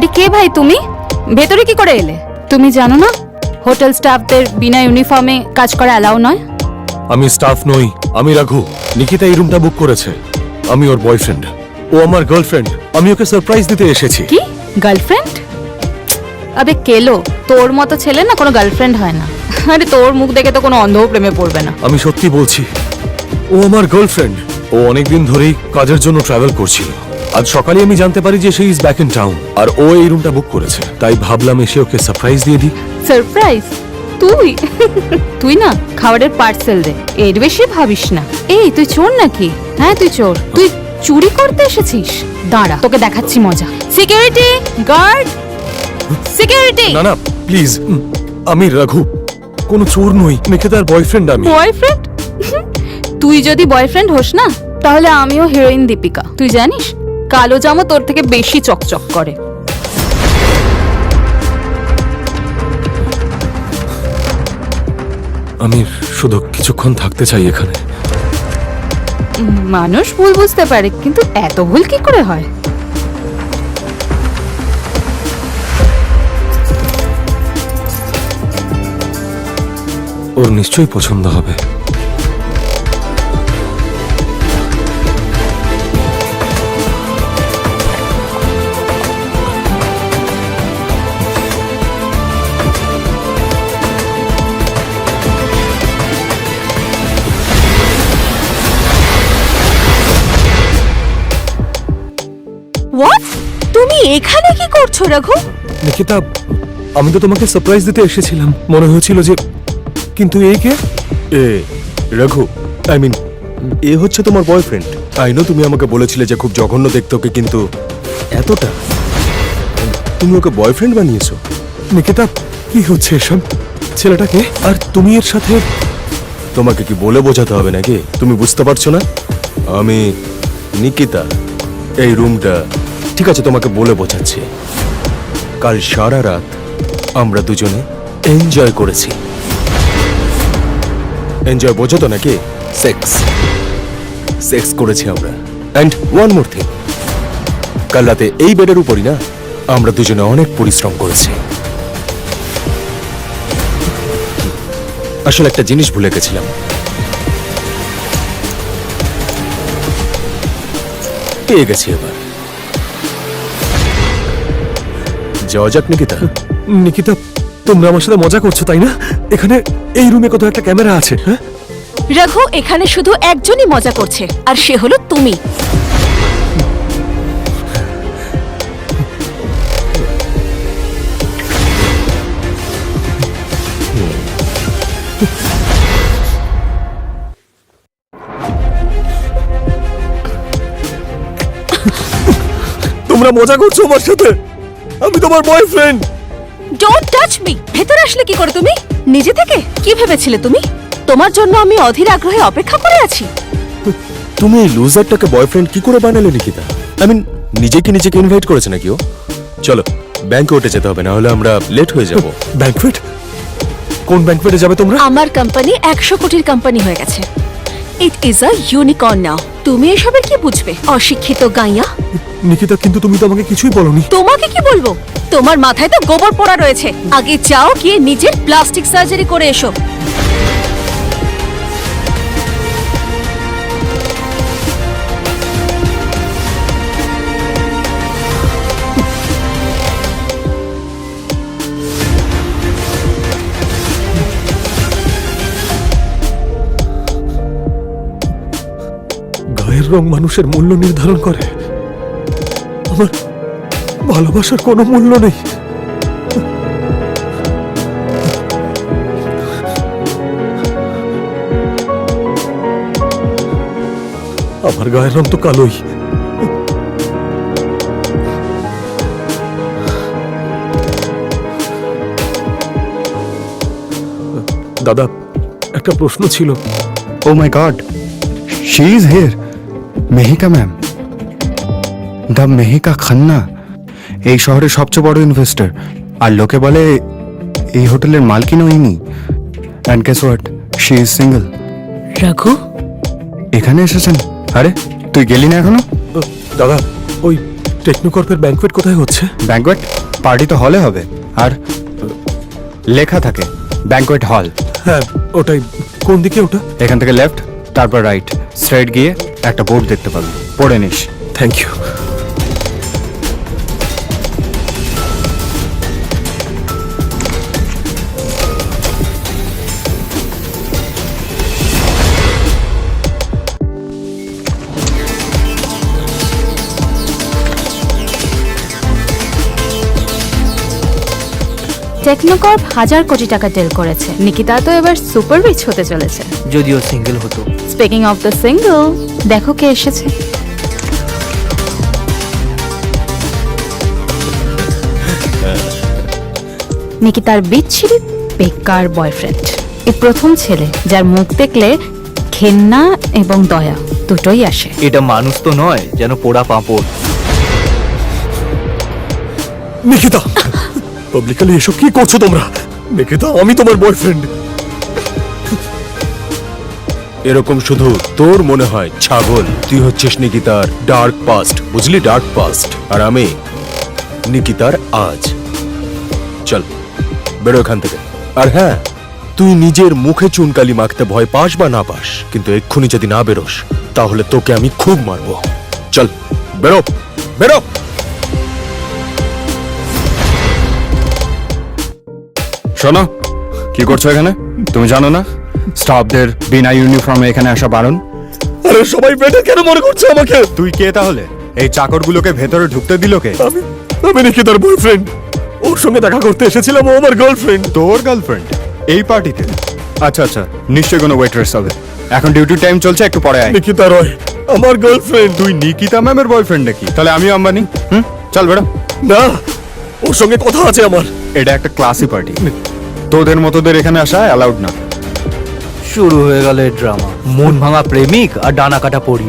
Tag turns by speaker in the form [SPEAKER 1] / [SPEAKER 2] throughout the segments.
[SPEAKER 1] আরে কে ভাই তুমি? ভেতরে কি করে এলে? তুমি জানো না? হোটেল স্টাফদের বিনা ইউনিফর্মে কাজ করা অ্যালাউ নয়?
[SPEAKER 2] আমি স্টাফ নই আমি রাঘু। নিকিতা এই রুমটা বুক করেছে। আমি ওর বয়ফ্রেন্ড। ও আমার গার্লফ্রেন্ড। আমি ওকে সারপ্রাইজ দিতে এসেছি।
[SPEAKER 1] কি? গার্লফ্রেন্ড? আবে কেলো তোর মতো ছেলে না কোনো গার্লফ্রেন্ড হয় না। আরে তোর মুখ দেখে তো কোনো অন্ধও প্রেমে পড়বে না।
[SPEAKER 2] আমি সত্যি বলছি ও আমার গার্লফ্রেন্ড। ও অনেকদিন ধরেই কাজের জন্য ট্রাভেল করছিল। আজ সকালে আমি জানতে পারি যে সে ইজ ব্যাক ইন টাউন আর ও এই রুমটা বুক করেছে। তাই ভাবলাম এসে ওকে সারপ্রাইজ দিয়ে দিই।
[SPEAKER 1] সারপ্রাইজ তুই? তুই না খাবারের পার্সেল দে। এর বেশি ভাবিস না। এই তুই চোর নাকি? হ্যাঁ তুই চোর। তুই চুরি করতে এসেছিস? দাঁড়া তোকে দেখাচ্ছি মজা। সিকিউরিটি গার্ড সিকিউরিটি
[SPEAKER 2] না না প্লিজ আমি রাঘু। কোনো চোর নই নিকিতার বয়ফ্রেন্ড আমি।
[SPEAKER 1] বয়ফ্রেন্ড তুই যদি বয়ফ্রেন্ড হোস না তাহলে আমিও হিরোইন দীপিকা। তুই জানিস? কালো জামা তোর থেকে বেশি চকচক করে।
[SPEAKER 2] আমি শুধু কিছুক্ষণ থাকতে চাই এখানে।
[SPEAKER 1] মানুষ ভুল বুঝতে পারে কিন্তু এত ভুল কি করে হয়?
[SPEAKER 2] ওর নিশ্চয়ই পছন্দ হবে।
[SPEAKER 3] এখানে কি করছ রঘু?
[SPEAKER 2] নিকিতা আমি তো তোমাকে সারপ্রাইজ দিতে এসেছিলাম। মনে হয়েছিল যে কিন্তু এই কে?
[SPEAKER 4] এ রঘু আই মিন এ হচ্ছে তোমার বয়ফ্রেন্ড আই নো তুমি আমাকে বলেছিলে যে খুব জঘন্য দেখতে ওকে কিন্তু এতটা? তুমি ওকে বয়ফ্রেন্ড বানিয়েছো?
[SPEAKER 2] নিকিতা কি হচ্ছে এসব? ছেলেটাকে আর তুমি এর সাথে?
[SPEAKER 4] তোমাকে কি বলে বোঝাতে হবে নাকি? তুমি বুঝতে পারছ না? আমি নিকিতা এই রুমটা ঠিক আছে, তোমাকে বলে বোঝাচ্ছি। কাল সারা রাত আমরা দুজনে এনজয় করেছি। এনজয় বোঝো তো নাকি? সেক্স সেক্স করেছি আমরা। অ্যান্ড ওয়ান মোর থিং কাল রাতে এই বেডের উপরই না, আমরা দুজনে অনেক পরিশ্রম করেছি। আসলে একটা জিনিস ভুলে গেছিলাম। পেয়ে গেছি এবার। যাওয়া যাক নিকিতা।
[SPEAKER 2] নিকিতা তোমরা আমার সাথে মজা করছ তাই না? এখানে এই রুমে কত একটা ক্যামেরা আছে হ্যাঁ?
[SPEAKER 3] রঘু এখানে শুধু একজনই মজা করছে আর সে হলো তুমি।
[SPEAKER 2] তোমরা মজা করছ আমার সাথে? আমি তোমার বয়ফ্রেন্ড
[SPEAKER 3] ডোন্ট টাচ মি ভেতরে আসলে কি করে তুমি? নিজে থেকে? কি ভেবেছিলে তুমি? তোমার জন্য আমি অধীর আগ্রহে অপেক্ষা করে আছি।
[SPEAKER 4] তুমি এই লুজারটাকে বয়ফ্রেন্ড কি করে বানালে নিকিতা? আই মিন নিজেকে নিজেকে ইনভাইট করেছে নাকি ও? চলো ব্যাংকে উঠে যেতে হবে না হলে আমরা লেট হয়ে যাব।
[SPEAKER 2] ব্যাংকুয়েট কোন ব্যাংকুয়েটে যাবে তোমরা?
[SPEAKER 3] আমার কোম্পানি একশো কোটির কোম্পানি হয়ে গেছে। ইট ইজ আ ইউনিকর্ন নাও তুমি এসবের কি বুঝবে? অশিক্ষিত গাইয়া?
[SPEAKER 2] নিকিতা কিন্তু তুমি তো আমাকে কিছুই বলনি।
[SPEAKER 3] তোমাকে কি বলব? তোমার মাথায় তো গোবর পড়া রয়েছে। আগে যাও গিয়ে নিজের প্লাস্টিক সার্জারি করে এসো।
[SPEAKER 2] রং মানুষের মূল্য নির্ধারণ করে আমার ভালোবাসার কোনো মূল্য নেই আমার গায়ের রং তো কালোই দাদা, একটা প্রশ্ন ছিল
[SPEAKER 5] Oh my god. She is here. Mehika ma'am? The Mehika Khanna? এই শহরের সবচেয়ে বড় ইনভেস্টর আর লোকে বলে এই হোটেলের মালকিনও ইনি। And guess what she is single
[SPEAKER 3] Raghu?
[SPEAKER 5] এখানে এসেছেন? আরে তুই গেলি না এখনও?
[SPEAKER 2] দাদা ওই টেকনোকর্পের ব্যাংকুয়েট কোথায় হচ্ছে?
[SPEAKER 5] ব্যাঙ্কোয়েট পার্টি তো হলে হবে। আর লেখা থাকে ব্যাঙ্কোয়েট হল।
[SPEAKER 2] হ্যাঁ ওটাই। কোন দিকে ওটা?
[SPEAKER 5] এখান থেকে লেফট তারপর রাইট। স্ট্রেট গিয়ে একটা বোর্ড দেখতে পাবি। পড়ে নিস।
[SPEAKER 2] থ্যাংক ইউ
[SPEAKER 1] টেকনোকর্প হাজার কোটি টাকা ডেল করেছে। নিকিতা তো এবার সুপার রিচ হতে চলেছে।
[SPEAKER 6] যদিও সিঙ্গেল হতো।
[SPEAKER 1] স্পিকিং অফ দ্য সিঙ্গল দেখো কে এসেছে। নিকিতার বিচ্ছিরি বেকার বয়ফ্রেন্ড এই প্রথম ছেলে যার মুখ দেখলে ঘেন্না এবং দয়া দুটোই আসে।
[SPEAKER 6] এটা মানুষ তো নয় যেন পোড়া পাঁপড়।
[SPEAKER 2] নিকিতা পাবলিকালি এসব কি করছ তোমরা? নিকিতা আমি তোমার বয়ফ্রেন্ড
[SPEAKER 4] এরকম শুধু তোর মনে হয়, ছাগল। তুই হচ্ছিস নিকিতার ডার্ক পাস্ট বুঝলি? ডার্ক পাস্ট আর আমি নিকিতার আজ। চল, বেরো এখান থেকে। আর হ্যাঁ তুই নিজের মুখে চুনকালি মাখতে ভয় পাস বা না পাস, কিন্তু এক্ষুনি যদি না বেরোস, তাহলে তোকে আমি খুব মারবো। চল, বেরো বেরো।
[SPEAKER 5] শোনো কি করছ এখানে? তুমি জানো না স্টাফদের বিনা ইউনিফর্মে এখানে আসা বারণ?
[SPEAKER 2] আরে সবাই বেটে কেন মনে করছে আমাকে?
[SPEAKER 5] তুই কে তাহলে? এই চাকরগুলোকে ভেতরে ঢুকতে দিল কে?
[SPEAKER 2] আমি আমি নিকিতার বয়ফ্রেন্ড ওর সঙ্গে দেখা করতে এসেছিলাম ও আমার গার্লফ্রেন্ড
[SPEAKER 5] তোর গার্লফ্রেন্ড এই পার্টিতে? আচ্ছা আচ্ছা নিশ্চয়ই কোনো ওয়েটার্স হবে। এখন ডিউটি টাইম চলছে একটু পরে আয়।
[SPEAKER 2] নিকিতা রয় আমার গার্লফ্রেন্ড
[SPEAKER 5] তুই নিকিতা ম্যামের বয়ফ্রেন্ড নাকি? তাহলে আমিও আম্বানি হুম? চল বেড়া
[SPEAKER 2] না ওর সঙ্গে কথা আছে আমার।
[SPEAKER 5] এটা একটা ক্লাসি পার্টি তোদের মতোদের এখানে আসা অ্যালাউড না।
[SPEAKER 6] শুরু হয়ে গেল এই ড্রামা মন ভাঙা প্রেমিক আর ডানা কাটা পড়ি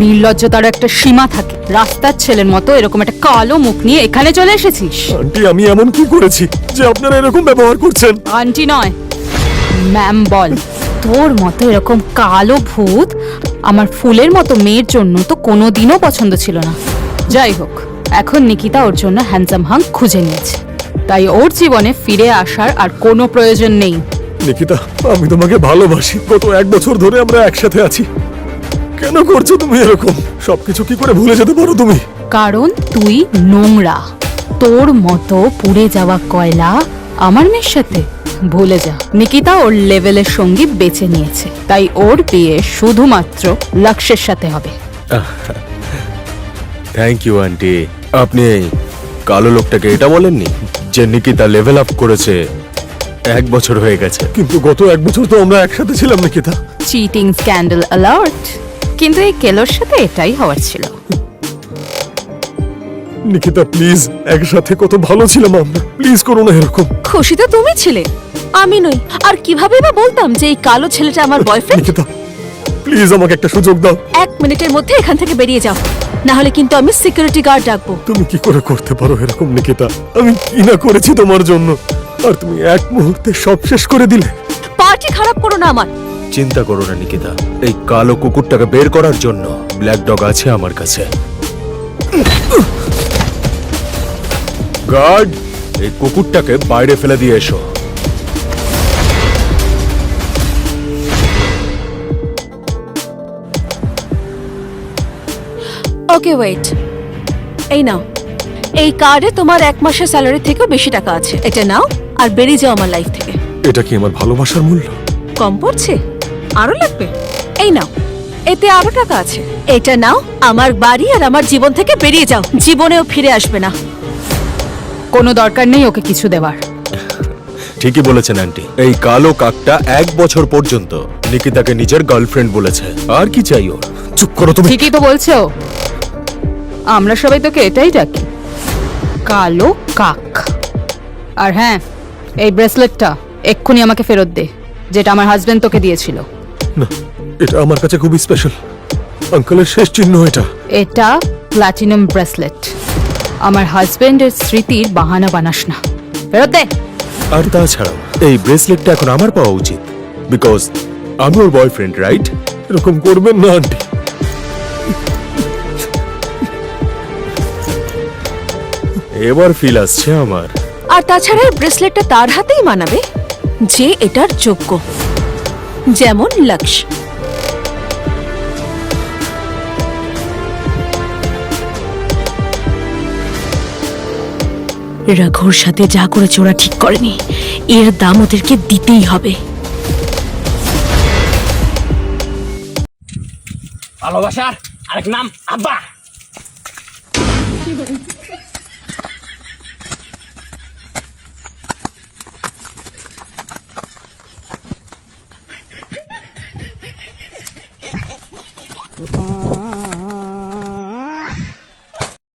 [SPEAKER 1] নির্লজ্জতার একটা সীমা থাকে। রাস্তার ছেলের মতো এরকম একটা কালো মুখ নিয়ে এখানে চলে এসেছিস।
[SPEAKER 2] আন্টি আমি এমন কি করেছি যে আপনারা এরকম ব্যবহার করছেন?
[SPEAKER 1] আন্টি নয়। ম্যাম বল। তোর মতো এরকম কালো ভূত আমার ফুলের মতো মেয়ের জন্য তো কোনোদিনও পছন্দ ছিল না। যাই হোক এখন নিকিতা ওর জন্য হ্যান্ডসাম হাং খুঁজে নিয়েছে। তাই ওর জীবনে ফিরে আসার আর কোনো প্রয়োজন নেই।
[SPEAKER 2] নিকিতা আমি তোমাকে ভালোবাসি। গত এক বছর ধরে আমরা একসাথে আছি। কেন করছ তুমি এরকম? সবকিছু কি করে ভুলে যেতে পারো তুমি?
[SPEAKER 1] কারণ তুই নোংরা। তোর মতো পুড়ে যাওয়া কয়লা আমার মেয়ের সাথে। ভুলে যা। নিকিতা ওর লেভেলের সঙ্গী বেছে নিয়েছে। তাই ওর বিয়ে শুধুমাত্র লক্ষ্যের সাথে হবে।
[SPEAKER 4] Thank you aunty. আপনি কালো লোকটাকে এটা বলেননি? যে নিকিতা লেভেল আপ করেছে এক বছর হয়ে গেছে।
[SPEAKER 2] কিন্তু গত এক বছর তো আমরা একসাথে ছিলাম নিকিতা।
[SPEAKER 1] চিটিং স্ক্যান্ডাল অ্যালার্ট কিন্তু এই কেলোর সাথে এটাই হওয়ার ছিল।
[SPEAKER 2] নিকিতা প্লিজ একসাথে কত ভালো ছিলাম আমরা। প্লিজ করো না এরকম।
[SPEAKER 3] খুশি তো তুমি ছিলে। আমি নই। আর কীভাবে বা বলতাম যে এই কালো ছেলেটা আমার বয়ফ্রেন্ড
[SPEAKER 2] নিকিতা প্লিজ আমাকে একটা সুযোগ দাও।
[SPEAKER 3] এক মিনিটের মধ্যে এখান থেকে বেরিয়ে যাও। না হলে কিন্তু আমি সিকিউরিটি গার্ড ডাকবো।
[SPEAKER 2] তুমি কি করে করতে পারো এরকম নিকিতা? আমি কি না করেছি তোমার জন্য? আর তুমি এক মুহূর্তে সব শেষ করে দিলে।
[SPEAKER 3] পার্টি খারাপ করো না আমার।
[SPEAKER 4] চিন্তা করো না নিকিতা। এই কালো কুকুরটাকে বের করার জন্য ব্ল্যাক ডগ আছে আমার কাছে। গার্ড এই কুকুরটাকে বাইরে ফেলে দিয়ে এসো।
[SPEAKER 3] ওকে ওয়েট এই নাও। এই কার্ডে তোমার এক মাসের স্যালারি থেকেও বেশি টাকা আছে। এটা নাও আর বেরিয়ে যাও আমার লাইফ থেকে।
[SPEAKER 2] এটা কি আমার ভালোবাসার মূল্য?
[SPEAKER 3] কম পড়ছে? আরও লাগবে? এই নাও। এতে আরও টাকা আছে। এটা নাও আমার বাড়ি আর আমার জীবন থেকে বেরিয়ে যাও। জীবনেও ফিরে আসবে না।
[SPEAKER 1] কোনো দরকার নেই ওকে কিছু দেওয়ার।
[SPEAKER 4] ঠিকই বলেছেন আন্টি এই কালো কাকটা এক বছর পর্যন্ত নিকিতাকে নিজের গার্লফ্রেন্ড বলেছে। আর কি চাই ওর?
[SPEAKER 2] চুপ করো তুমি।
[SPEAKER 1] ঠিকই তো বলছো। আমরা সবাই তোকে এটাই ডাকি। কালো কাক। আর হ্যাঁ এই ব্রেসলেটটা এক্ষুনি আমাকে ফেরত দে যেটা আমার হাজবেন্ড তোকে দিয়েছিল।
[SPEAKER 2] না এটা আমার কাছে খুবই স্পেশাল আঙ্কেলের শেষ চিহ্ন এটা।
[SPEAKER 1] এটা প্লাটিনাম ব্রেসলেট আমার হাজবেন্ডের স্মৃতির বাহানা বানাস না। ফেরত দে।
[SPEAKER 4] আর তাছাড়াও এই ব্রেসলেটটা এখন আমার পাওয়া উচিত। বিকজ আমি ওর বয়ফ্রেন্ড রাইট
[SPEAKER 2] এরকম করবেন না আন্টি।
[SPEAKER 4] এবার ফিল আসছে আমার।
[SPEAKER 3] আর তাছাড়া এই ব্রেসলেটটা তার হাতেই মানাবে যে এটার যোগ্য। যেমন লক্ষ রঘুর সাথে যা করেছে ওরা ঠিক করেনি এর দাম ওদেরকে দিতেই হবে।
[SPEAKER 7] ভালোবাসার আরেক নাম আব্বা।